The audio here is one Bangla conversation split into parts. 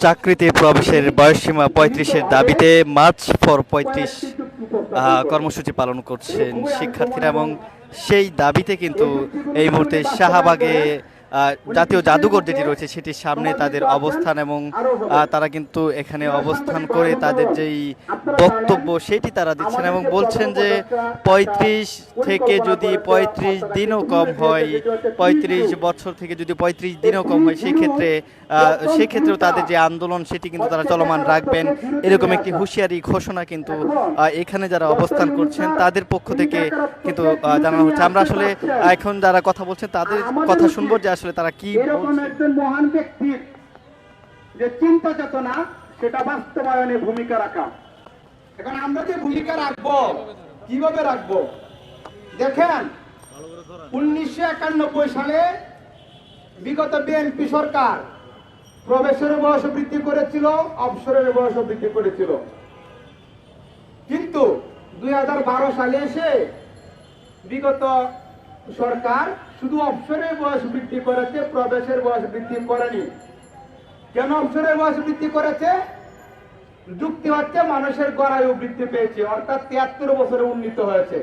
চাকরিতে প্রবেশের বয়সসীমা পঁয়ত্রিশের দাবিতে মার্চ ফর পঁয়ত্রিশ কর্মসূচি পালন করছেন শিক্ষার্থীরা এবং সেই দাবিতে কিন্তু এই মুহূর্তে শাহবাগে জাতীয় জাদুঘর যেটি রয়েছে সেটির সামনে তাদের অবস্থান এবং তারা কিন্তু এখানে অবস্থান করে তাদের যেই বক্তব্য সেটি তারা দিচ্ছেন এবং বলছেন যে পঁয়ত্রিশ থেকে যদি পঁয়ত্রিশ দিনও কম হয় পঁয়ত্রিশ বছর থেকে যদি পঁয়ত্রিশ দিনও কম হয় সেই ক্ষেত্রে আহ, সেক্ষেত্রেও তাদের যে আন্দোলন সেটি কিন্তু তারা চলমান রাখবেন। এরকম একটি হুঁশিয়ারি ঘোষণা কিন্তু এখানে যারা অবস্থান করছেন তাদের পক্ষ থেকে কিন্তু জানানো হচ্ছে। আমরা আসলে এখন যারা কথা বলছেন তাদের কথা শুনব যে আসলে তারা কি এরকম একজন মহান ব্যক্তির যে চিন্তা চেতনা সেটা বাস্তবায়নে ভূমিকা রাখা। এখন আমরা যে ভূমিকা রাখব কীভাবে রাখব? দেখেন উনিশশো একানব্বই সালে বিগত বিএনপি সরকার প্রবেশের বয়স বৃদ্ধি করেছিল অবসরের বয়স বৃদ্ধি করেছিল। কিন্তু দুই হাজার বারো সালে এসে বিগত সরকার শুধু অবসরের বয়স বৃদ্ধি করেছে, প্রবেশের বয়স বৃদ্ধি করেনি। কেন অবসরের বয়স বৃদ্ধি করেছে? যুক্তি হচ্ছে মানুষের গড়ায়ু বৃদ্ধি পেয়েছে, অর্থাৎ তিয়াত্তর বছরে উন্নীত হয়েছে।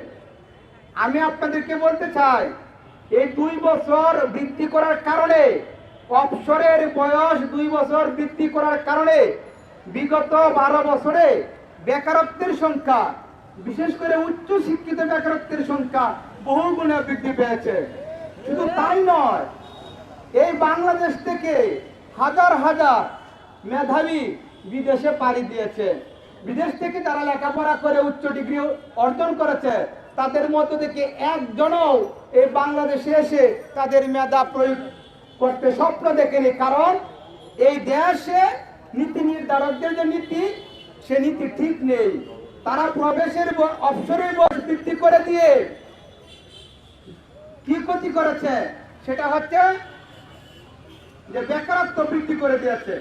আমি আপনাদেরকে বলতে চাই, এই দুই বছর বৃদ্ধি করার কারণে অবসরের বয়স দুই বছর বৃদ্ধি করার কারণে, বিগত বারো বছরে বেকারত্বের সংখ্যা, বিশেষ করে উচ্চ শিক্ষিত বেকারত্বের সংখ্যা বহু গুণে বৃদ্ধি পেয়েছে। শুধু তাই নয়, এই বাংলাদেশ থেকে হাজার হাজার মেধাবী বিদেশে পাড়ি দিয়েছে। বিদেশ থেকে যারা লেখাপড়া করে উচ্চ ডিগ্রি অর্জন করেছে, তাদের মধ্য থেকে একজনও এই বাংলাদেশে এসে তাদের মেধা প্রয়োগ করতে স্বপ্ন দেখেনি। কারণ এই দেশে নীতি নির্ধারকদের যে নীতি, সে নীতি ঠিক নেই। তারা প্রবেশের অবসরের বয়স বৃদ্ধি করে দিয়ে কি ক্ষতি করেছে? সেটা হচ্ছে যে বেকারত্ব বৃদ্ধি করে দিয়েছে।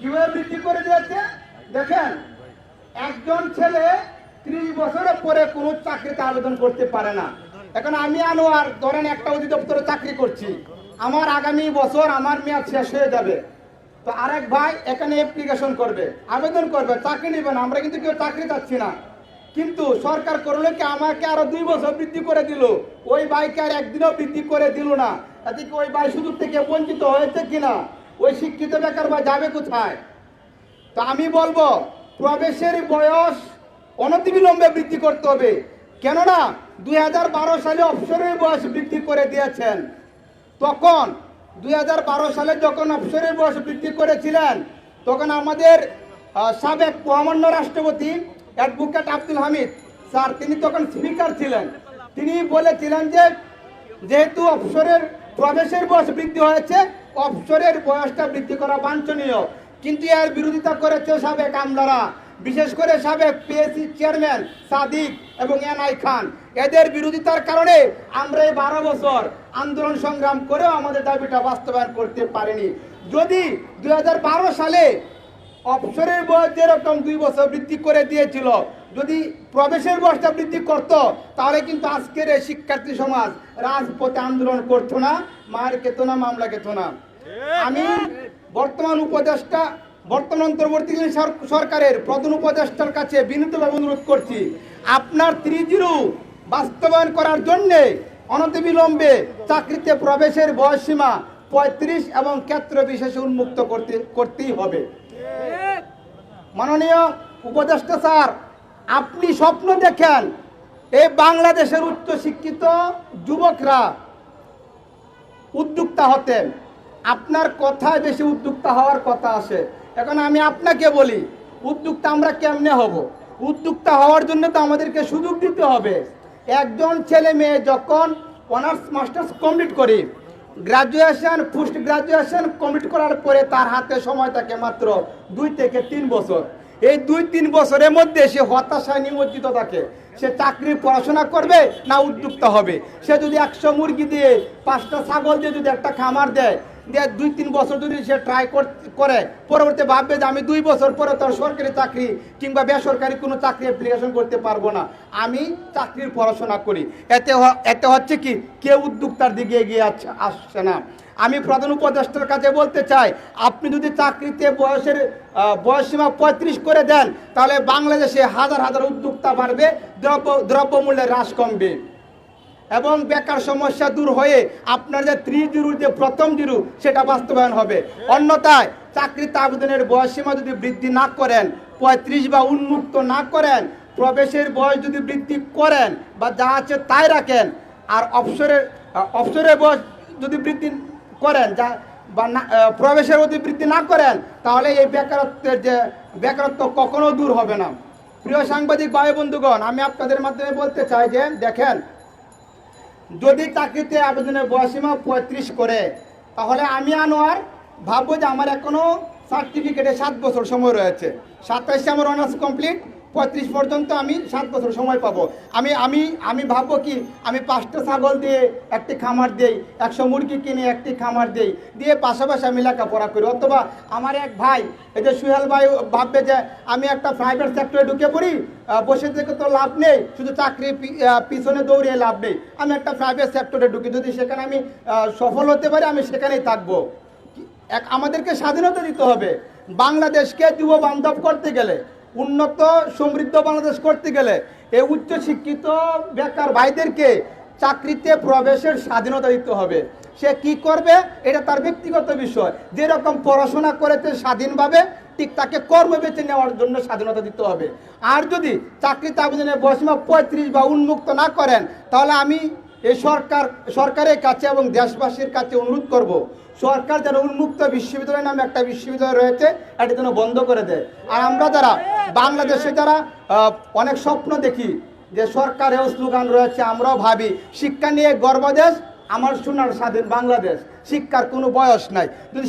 কীভাবে বৃদ্ধি করে দিয়েছে? দেখেন, একজন ছেলে ত্রিশ বছরের পরে কোনো চাকরিতে আবেদন করতে পারে না। এখন আমি আনোয়ার, ধরেন একটা অধিদপ্তরে চাকরি করছি। আমার আগামী বছর আমার মেয়াদ শেষ হয়ে যাবে। তো আরেক ভাই এখানে অ্যাপ্লিকেশন করবে, আবেদন করবে, চাকরি নেবে না। আমরা কিন্তু কেউ চাকরি চাচ্ছি না। কিন্তু সরকার করল কি আমাকে আরও দুই বছর বৃদ্ধি করে দিল? ওই বাইকে আর একদিনও বৃদ্ধি করে দিল না। তাতে কি ওই বাই সুযোগ থেকে বঞ্চিত হয়েছে কিনা? ওই শিক্ষিত বেকার বা যাবে কোথায়? তো আমি বলব, প্রবেশের বয়স অনতিবিলম্বে বৃদ্ধি করতে হবে। কেননা, দুই হাজার বারো সালে অবসরের বয়স বৃদ্ধি করে দিয়েছেন। তখন, দুই হাজার বারো সালে যখন অবসরের বয়স বৃদ্ধি করেছিলেন, তখন আমাদের সাবেক মহামান্য রাষ্ট্রপতি অ্যাডভোকেট আব্দুল হামিদ। স্যার, তিনি তখন স্পিকার ছিলেন। তিনি বলেছিলেন যে, যেহেতু অবসরের প্রবেশের বয়স বৃদ্ধি হয়েছে অবসরের বয়সটা বৃদ্ধি করা বাঞ্ছনীয়। কিন্তু এর বিরোধিতা করেছে সাবেক আমলারা, বিশেষ করে সাবেক পিএসসি চেয়ারম্যান সাদিক এবং এনআই খান। এদের বিরোধিতার কারণে আমরা এই বারো বছর আন্দোলন সংগ্রাম করেও আমাদের দাবিটা বাস্তবায়ন করতে পারিনি। যদি দুই হাজার বারো সালে অবসরের বয়স যেরকম দুই বছর বৃদ্ধি করে দিয়েছিল, যদি প্রবেশের বয়সটা বৃদ্ধি করত, তাহলে কিন্তু আজকের এই শিক্ষার্থী সমাজ রাজপথে আন্দোলন করতো না মায়ের খেত না, মামলা খেত না। আমি বর্তমান উপদেষ্টা, বর্তমান অন্তর্বর্তীকালীন সরকারের প্রধান উপদেষ্টার কাছে বিনীতভাবে অনুরোধ করছি, আপনার ত্রিজিরু বাস্তবায়ন করার জন্যে অনতিবিলম্বে চাকরিতে প্রবেশের বয়সসীমা পঁয়ত্রিশ এবং ক্ষেত্র বিশেষে উন্মুক্ত করতে, করতেই হবে। মাননীয় উপদেষ্টা স্যার, আপনি স্বপ্ন দেখেন, এই বাংলাদেশের উচ্চ শিক্ষিত যুবকরা উদ্যোক্তা হতেন আপনার কথায় বেশি উদ্যোক্তা হওয়ার কথা আসে এখন আমি আপনাকে বলি, উদ্যোক্তা আমরা কেমনে হব? উদ্যোক্তা হওয়ার জন্য তো আমাদেরকে সুযোগ দিতে হবে। একজন ছেলে মেয়ে যখন অনার্স, মাস্টার্স কমপ্লিট করি গ্রাজুয়েশন পোস্ট গ্রাজুয়েশন কমপ্লিট করার পরে তার হাতে সময় থাকে মাত্র দুই থেকে তিন বছর। এই দুই তিন বছরের মধ্যে সে হতাশায় নিমজ্জিত থাকে। সে চাকরি পড়াশোনা করবে না উদ্যোক্তা হবে। সে যদি একশো মুরগি দিয়ে পাঁচটা ছাগল দিয়ে যদি একটা খামার দেয় দিয়ে দুই তিন বছর যদি সে ট্রাই করে পরবর্তী ভাববে যে আমি দুই বছর পরে তার সরকারি চাকরি কিংবা বেসরকারি কোনো চাকরি অ্যাপ্লিকেশন করতে পারব না। আমি চাকরির পড়াশোনা করি। এতে এতে হচ্ছে কি কেউ উদ্যোক্তার দিকে এগিয়ে আসছে আসছে না। আমি প্রধান উপদেষ্টার কাছে বলতে চাই আপনি যদি চাকরিতে বয়সের আহ, বয়সসীমা পঁয়ত্রিশ করে দেন তাহলে বাংলাদেশে হাজার হাজার উদ্যোক্তা বাড়বে দ্রব্য দ্রব্যমূল্যের হ্রাস কমবে। এবং বেকার সমস্যা দূর হয়ে আপনার যে ত্রি জিরুর যে প্রথম জিরু সেটা বাস্তবায়ন হবে। অন্যথায় চাকরিতে আবেদনের বয়সসীমা যদি বৃদ্ধি না করেন পঁয়ত্রিশ বা উন্মুক্ত না করেন প্রবেশের বয়স যদি বৃদ্ধি করেন বা যা আছে তাই রাখেন আর অবসরের আহ, অবসরের বয়স যদি বৃদ্ধি করেন যা বা না প্রবেশের যদি বৃদ্ধি না করেন তাহলে এই বেকারত্বের যে বেকারত্ব কখনো দূর হবে না। প্রিয় সাংবাদিক ভাই বন্ধুগণ আমি আপনাদের মাধ্যমে বলতে চাই যে দেখেন যদি চাকরিতে আবেদনের বয়সীমা পঁয়ত্রিশ করে, তাহলে আমি আনোয়ার ভাববো যে আমার এখনও সার্টিফিকেটে সাত বছর সময় রয়েছে। সাতাইশে আমার অনার্স কমপ্লিট পঁয়ত্রিশ পর্যন্ত আমি সাত বছর সময় পাবো। আমি আমি আমি ভাববো কি, আমি পাঁচটা ছাগল দিয়ে একটি খামার দেই, একশো মুরগি কিনে একটি খামার দেই, দিয়ে পাশাপাশি আমি লেখাপড়া করি। অথবা আমার এক ভাই, এই যে সুহেল ভাই ভাববে যে আমি একটা প্রাইভেট সেক্টরে ঢুকে পড়ি বসে থেকে তো লাভ নেই, শুধু চাকরি পিছনে দৌড়িয়ে লাভ নেই। আমি একটা প্রাইভেট সেক্টরে ঢুকি, যদি সেখানে আমি সফল হতে পারি, আমি সেখানেই থাকব। এক, আমাদেরকে স্বাধীনতা দিতে হবে। বাংলাদেশকে যুব বান্ধব করতে গেলে উন্নত সমৃদ্ধ বাংলাদেশ করতে গেলে এই উচ্চ শিক্ষিত বেকার ভাইদেরকে চাকরিতে প্রবেশের স্বাধীনতা দিতে হবে। সে কি করবে? এটা তার ব্যক্তিগত বিষয়। যেরকম পড়াশোনা করেছে স্বাধীনভাবে, ঠিক তাকে কর্ম বেছে নেওয়ার জন্য স্বাধীনতা দিতে হবে। আর যদি চাকরিতে আবেদনের বয়সীমা পঁয়ত্রিশ বা উন্মুক্ত না করেন, তাহলে আমি এই সরকার, সরকারের কাছে এবং দেশবাসীর কাছে অনুরোধ করব, সরকার যেন উন্মুক্ত বিশ্ববিদ্যালয় নামে একটা বিশ্ববিদ্যালয় রয়েছে, এটা যেন বন্ধ করে দেয়। আর আমরা যারা বাংলাদেশে যারা অনেক স্বপ্ন দেখি যে সরকারেও স্লোগান রয়েছে, আমরাও ভাবি, শিক্ষা নিয়ে গর্বদেশ আমার সোনার স্বাধীন বাংলাদেশ। শিক্ষার কোনো বয়স নাই। যদি